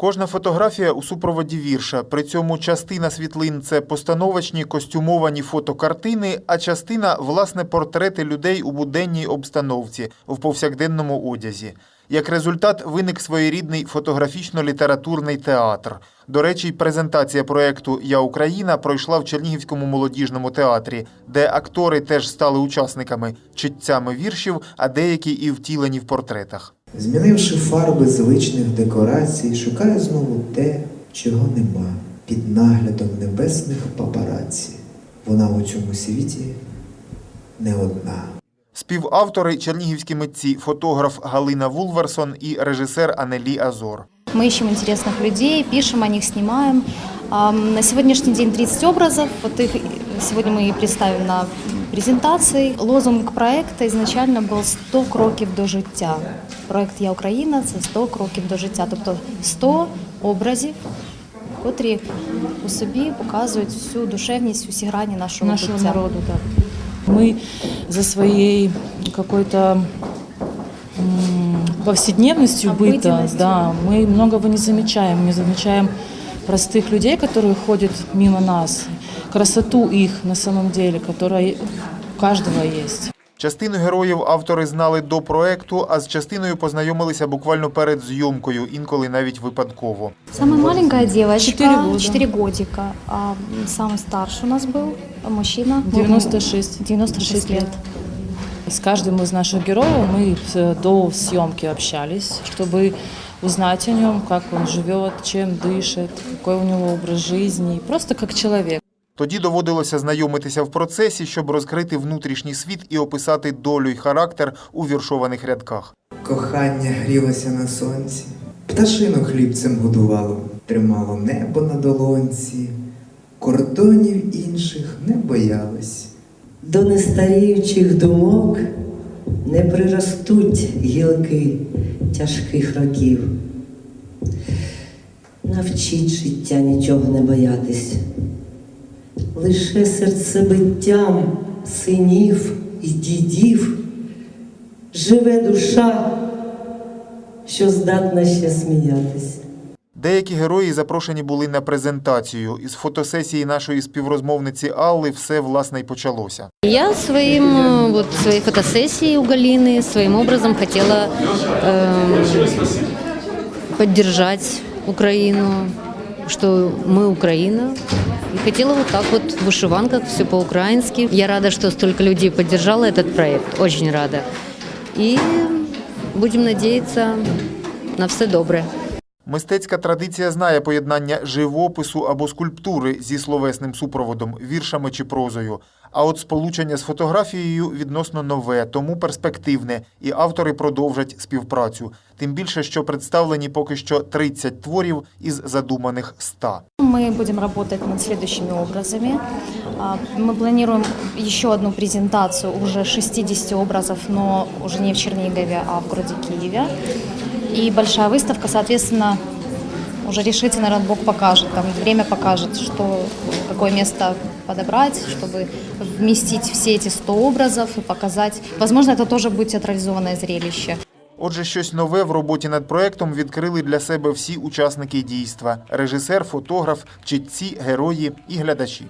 Кожна фотографія у супроводі вірша. При цьому частина світлин це постановочні костюмовані фотокартини, а частина власне портрети людей у буденній обстановці в повсякденному одязі. Як результат, виник своєрідний фотографічно-літературний театр. До речі, презентація проекту Я Україна пройшла в Чернігівському молодіжному театрі, де актори теж стали учасниками, читцями віршів, а деякі і втілені в портретах. Змінивши фарби звичних декорацій, шукаю знову те, чого нема, під наглядом небесних папараці. Вона у цьому світі не одна. Співавтори чернігівські митці, фотограф Галина Вулверсон і режисер Анелі Азор. Мы ищем интересных людей, пишем о них, снимаем. На сегодняшний день 30 образов. Вот их сегодня мы и представим на презентации. Лозунг проекту изначально был «100 кроків до життя». Проект «Я Україна» – це 100 кроків до життя, тобто 100 образів, котрі у собі показують всю душевність, усі грані нашого, нашего буття. народу. Да. Мы за своей какой-то м, повседневностью быта, Обыденностью. да, мы многого не замечаем, не замечаем простых людей, которые ходят мимо нас, красоту их на самом деле, которая у каждого есть. Частину героїв автори знали до проекту, а з частиною познайомилися буквально перед зйомкою, інколи навіть випадково. Самая маленькая девочка, Четыре года. 4 годика. А самый старший у нас был мужчина. 96. 96 лет. С каждым из наших героев мы э, до съемки общались, чтобы узнать о нем, как он живет, чем дышит, какой у него образ жизни, просто как человек. Тоді доводилося знайомитися в процесі, щоб розкрити внутрішній світ і описати долю й характер у віршованих рядках. Кохання грілося на сонці, пташинок хлібцем годувало, тримало небо на долонці, кордонів інших не боялось. До нестаріючих думок не приростуть гілки тяжких років. Навчіть життя нічого не боятись, лише серцебиттям синів і дідів живе душа, що здатна ще сміятись. Деякі герої запрошені були на презентацію. Із фотосесії нашої співрозмовниці Алли все власне й почалося. Я своим, э, вот, своей фотосессией у Галины своим образом хотела эм, поддержать Украину, что мы Украина. И хотела вот так вот в вышиванках, все по-украински. Я рада, что столько людей поддержало этот проект, очень рада. И будем надеяться на все добре. Мистецька традиція знає поєднання живопису або скульптури зі словесним супроводом, віршами чи прозою. А от сполучення з фотографією відносно нове, тому перспективне, і автори продовжать співпрацю. Тим більше, що представлені поки що 30 творів із задуманих 100. Мы будем работать над следующими образами. А, Мы планируем еще одну презентацию уже 60 образов, но уже не в Чернигове, а в городе Киеве. И большая выставка, соответственно, уже решите, наверное, Бог покажет, там время покажет, что, какое место подобрать, чтобы вместить все эти 100 образов и показать. Возможно, это тоже будет театрализованное зрелище. Отже, щось нове в роботі над проектом відкрили для себе всі учасники дійства: режисер, фотограф, читці, герої і глядачі.